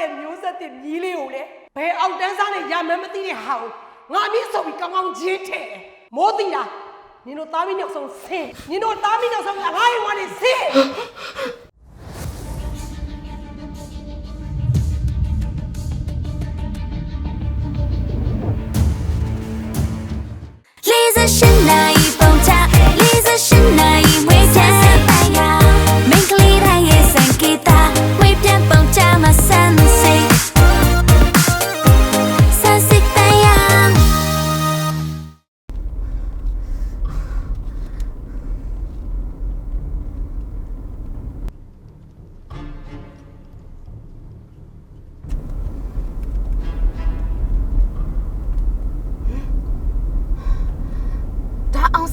ရဲ့မျိုးဆက်တဲ့မြီးလေးကိုလေဘယ်အောက်တန်းစားနဲ့ရမယ်မသိတဲ့ဟာကိုငါအမြင့်ဆိုပြီးကောင်းကောင်းဂျင်းထဲတယ်မိုးတီတာနင်တို့သားမီးနောက်ဆုံးဆင်းနင်တို့သားမီးနောက်ဆုံးငါ့ရဲ့ဝါနေဆင်းလေးစရှင်နိုင်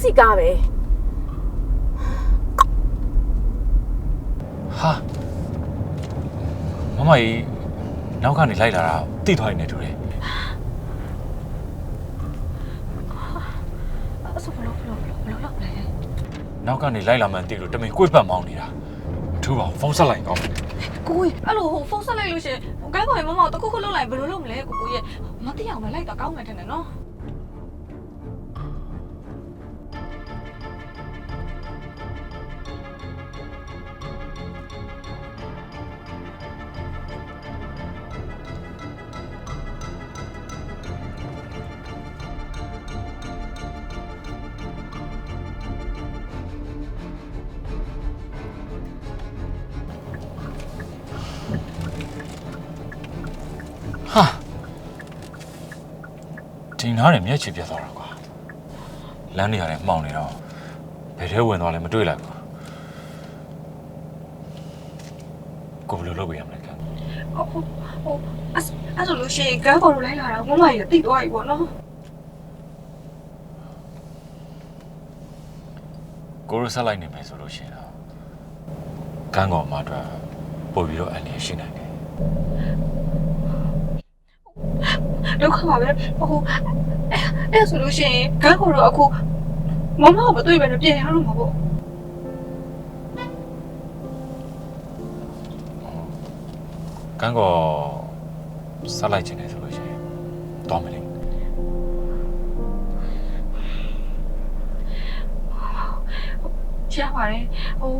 စီကားပဲဟာမမကြီးနောက်ကနေလိုက်လာတာတိသွားနေတူတယ်အဲ့ဆိုဘလို့ဘလို့ဘလို့ဘလို့လောက်လဲနောက်ကနေလိုက်လာမှန်းသိလို့တမင်ကိုယ်ပတ်မောင်းနေတာထူပါအောင်ဖုန်းဆက်လိုက်ကောင်းတယ်ကိုကြီးအဲ့လိုဟိုဖုန်းဆက်လိုက်လို့ရှရင်ကဲခေါ်ရင်မမတခုခုလောက်လိုက်ဘယ်လိုလုပ်မလဲကိုကိုရဲ့မသိအောင်ပဲလိုက်တော့ကောင်းမယ်ထင်တယ်နော် ဒီနားနဲ့မျက်ခြေပြတ်သွားတာကွာလမ်းနေရတယ်မှောင်နေတော့ဘယ်ထဲဝင်သွားလဲမတွေ့လိုက်ဘူးကိုဘယ်လိုလုပ်ပြရမလဲကဟိုဟိုဟိုအဲ့အဲ့ဆိုလို့ရှရင်ကဲခေါ်လို့လိုက်လာတာမမကြီးတိတ်သွားပြီပေါ့နော်ကိုရဆက်လိုက်နေမယ်ဆိုလို့ရှိရင်တော့ကန်းကောင်မအတွက်ပို့ပြီးတော့အန်ရရှိနိုင်တယ် ဒုက္ခပါပဲဟိုအဲ့အဲ့ဆိုလို့ရှရင်ကဲခေါ်တော့အခုမမကမတွေ့ပဲနဲ့ပြင်ရတော့မှာပေါ့ကန်းကောင်ဆက်လိုက်ခြင်းတယ်ဆိုလို့ရှိရင်တော်မယ်လေရှားပါတယ်ဟို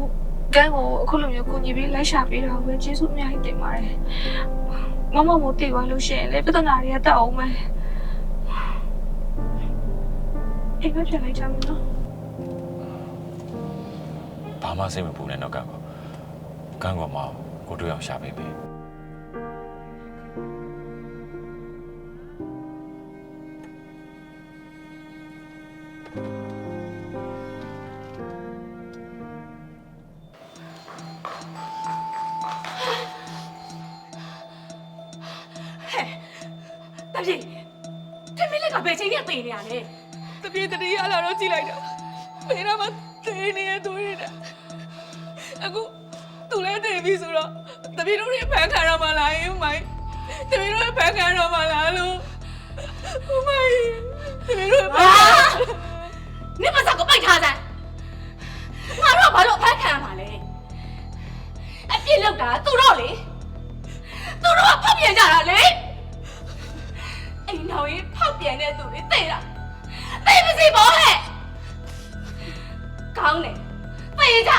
ကဲကိုအခုလိုမျိုးကိုညီပြီးလိုက်ရှာပေးတာပဲကျေးဇူးအများကြီးတင်ပါတယ် မမမို့တည်သွားလို့ရှရင်လေပြဿနာတွေကတက်အောင်မယ်အိမ်မပြန်လိုက်ကြမယ်နော်ဘာမှစိတ်မပူနဲ့တော့ကန်းကောင်ကန်းကောင်မကိုတွေ့အောင်ရှာပေးမယ် တပြေတမင်းလက်ကဘယ်ချိန်နဲ့ပေးနေရလဲတပြေတတိရလာတော့ကြည့်လိုက်တာဘယ်တော့မှတေးနေရသူရတဲ့အခုသူလည်းတေးပြီဆိုတော့တပြေတို့တွေဖန်ခံရမှာလားအင်းမိုင်းတပြေတို့ဖန်ခံရမှာလားလို့မိုင်းတပြေတို့ဖန်နင့်မစကိုပိုက်ထားစမ်းငါတို့ကဘာလို့အဖက်ခံရမှာလဲအပြစ်လောက်တာသူတို့လေသူတို့ကဖောက်ပြန်ကြတာလေအိမ်တော်ကြီးဖောက် ပြန်တဲ့သူတွေသိတာသိမစီဘောဟဲ့ကောင်းတယ်သိကြ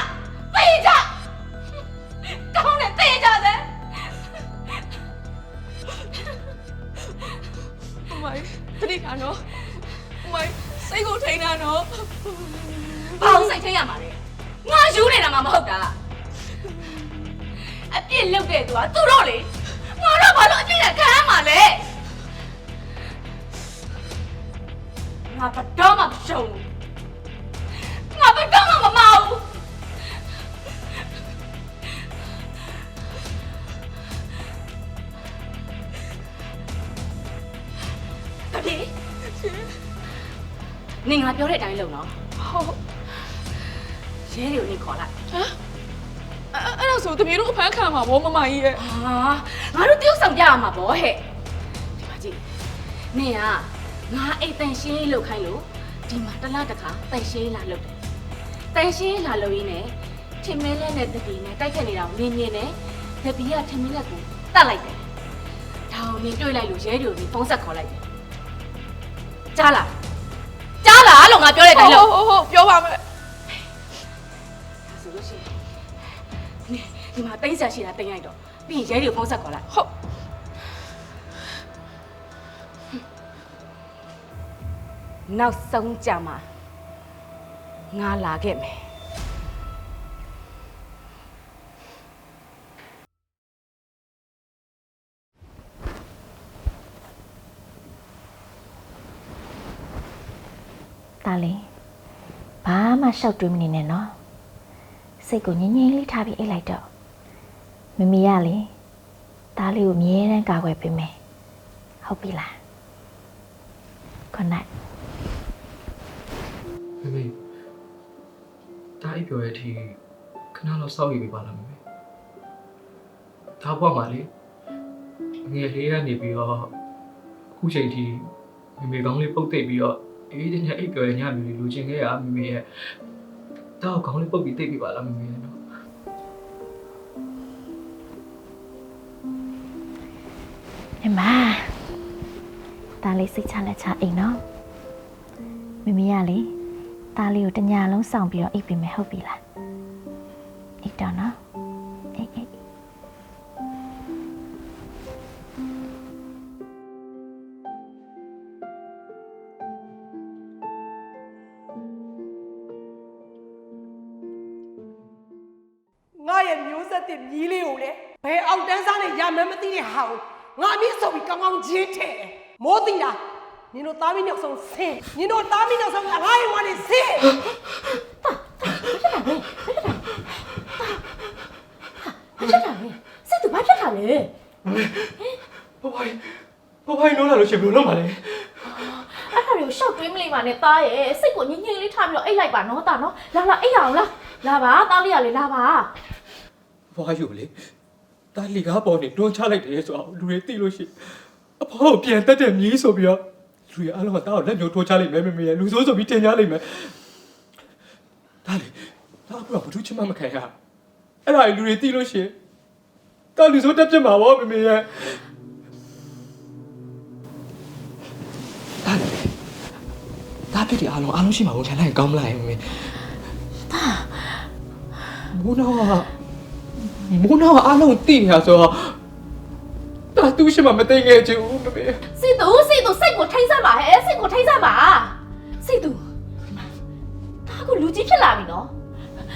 သိကြကောင်းတယ်သိကြတယ်မိုင်းတတိကနော်မိုင်းစိတ်ကိုထိန်တာနော်ဘာလို့စိတ်ထိတ်ရမှာလဲငါယူနေတာမှမဟုတ်တာအပြစ်လုပ်တဲ့သူကသူတို့လေငါတို့ဘာလို့အပြစ်ခံရမှာလဲ တပြေနင်ငါပြောတဲ့အတိုင်းလုပ်နော်ဟုတ်ရဲတွေကိုနေခေါ်လိုက်အဲ့အဲ့ဒါဆိုတပြေတို့အဖန်ခံမှာဗောမမကြီးရဲ့ဟာငါတို့တယောက်ဆောင်ပြရမှာဗောဟဲ့ဒီမှာကြည့်နင်ကငါအိတ်တန်ရှင်းရေးလုပ်ခိုင်းလို့ဒီမှာတစ်လားတစ်ခါတန်ရှင်းရေးလာလုပ်တယ်တန်ရှင်းရေးလာလုပ်ရင်းနဲ့ထင်မင်းလဲနဲ့တပီနဲ့တိုက်ခတ်နေတာကိုနင်းမြင်နဲ့တပီကထင်မင်းလက်ကိုတတ်လိုက်တယ်ဒါကိုမြင်တွေ့လိုက်လို့ရဲတွေကိုဖုန်းဆက်ခေါ်လိုက်တယ် ကြားလားကြားလားလို့ငါပြောတဲ့အတိုင်းလို့ဟုတ်ဟုတ်ပြောပါမယ်ဆိုလို့ရှိရင်ဒီဒီမှာတိတ်ဆက်ရှိတာတင်လိုက်တော့ပြီးရင်ရဲတွေကိုဖုန်းဆက်ခေါ်လိုက်ဟုတ်နောက်ဆုံးကြမှာငါလာခဲ့မယ် လေးဘာမှရှောက်တွေးမနေနဲ့နော်စိတ်ကိုငြိမ်ငြိမ်လေးထားပြီးအိတ်လိုက်တော့မမီရလေဒါလေးကိုအမြဲတမ်းကာကွယ်ပေးမယ်ဟုတ်ပြီလား good night မေမေဒါအိပ်ပြောရဲ့အထိခဏလောက်စောင့်ရပြီပါလားမေမေဒါဘွားမှာလေငယ်လေးကနေပြီးတော့အခုချိန်ထိမေမေကောင်းလေးပုတ်သိပ်ပြီးတော့ အေးတဲ့ညအိပ်ပြောရဲ့ညမျိုးလေးလူချင်းခဲ့ရမေမေရဲ့တော့ကောင်းလေးပုတ်ပြီးသိပ်ပြီပါလားမေမေရဲ့နော်အမဒါလေးစိတ်ချလက်ချအိမ်နော်မမီရလေဒါလေးကိုတညာလုံးစောင့်ပြီးတော့အိပ်ပေးမယ်ဟုတ်ပြီလားအိပ်တော့နော် ရဲ့မျိုးဆက်တဲ့မြီးလေးကိုလေဘယ်အောက်တန်းစားနဲ့ရမမသိတဲ့ဟာကိုငါအမြင့်ဆိုပြီးကောင်းကောင်းဂျင်းထဲတယ်မိုးတီတာနင်တို့သားမီးနောက်ဆုံးဆင်းနင်တို့သားမီးနောက်ဆုံးငါရဲ့ဝါနေဆင်းစိတ်သူဘာဖြစ်တာလဲဘဘဘဘလုံးလာလို့ရှိရင်ဘယ်လိုလုပ်မှာလဲအဲ့ဒါတွေကိုရှောက်တွေးမလိမ့်ပါနဲ့တားရဲ့စိတ်ကိုငြိမ်ငြိမ်လေးထားပြီးတော့အိတ်လိုက်ပါနော်တာနော်လာလာအိတ်ရအောင်လားလာပါတားလေးရလေလာပါ ဘဘယူလေဒါလီကားပေါ်နေတွန်းချလိုက်တယ်ဆိုတော့လူတွေသိလို့ရှိရင်အဖေကိုပြန်တက်တဲ့မြည်ဆိုပြီးတော့လူတွေအားလုံးကတားကိုလက်မျိုးထိုးချလိုက်မယ်မေမေရဲ့လူဆိုးဆိုပြီးတင်ကြလိုက်မယ်ဒါလေဒါကဘာလို့ချင်မှမခံရအဲ့ဒါလူတွေသိလို့ရှိရင်တားလူဆိုးတက်ပြစ်မှာဗောမေမေရဲ့ဒါလေဒါပြစ်ဒီအားလုံးအားလုံးရှိမှာဝန်ခံလိုက်ရင်ကောင်းမလားမေမေဒါမိုးနောက မိုးနောက်ကအားလုံးသိနေတာဆိုတော့ဒါသူ့ရှိမှမသိငယ်ချင်ဘူးမမေစိတ်သူစိတ်သူစိတ်ကိုထိန်းဆက်ပါဟဲ့စိတ်ကိုထိန်းဆက်ပါစိတ်သူဒါကလူကြီးဖြစ်လာပြီနော်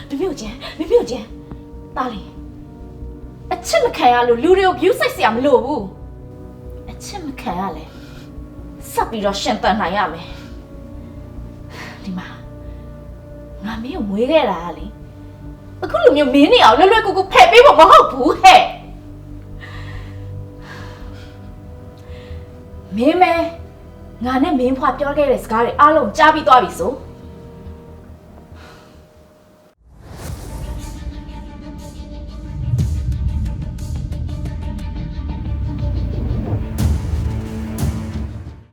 မမေကိုကျန်မမေကိုကျန်တားလေအချစ်မခံရလို့လူတွေကို view စိုက်စရာမလိုဘူးအချစ်မခံရလဲဆက်ပြီးတော့ရှင်တန်နိုင်ရမယ်ဒီမှာငါမေကိုမွေးခဲ့တာကလေ အခုလိုမျိုးမင်းနေအောင်လွယ်လွယ်ကူကူဖယ်ပေးဖို့မဟုတ်ဘူးဟဲ့မင်းမဲငါနဲ့မင်းဖွာပြောခဲ့တဲ့စကားတွေအားလုံးကြားပြီးသွားပြီဆို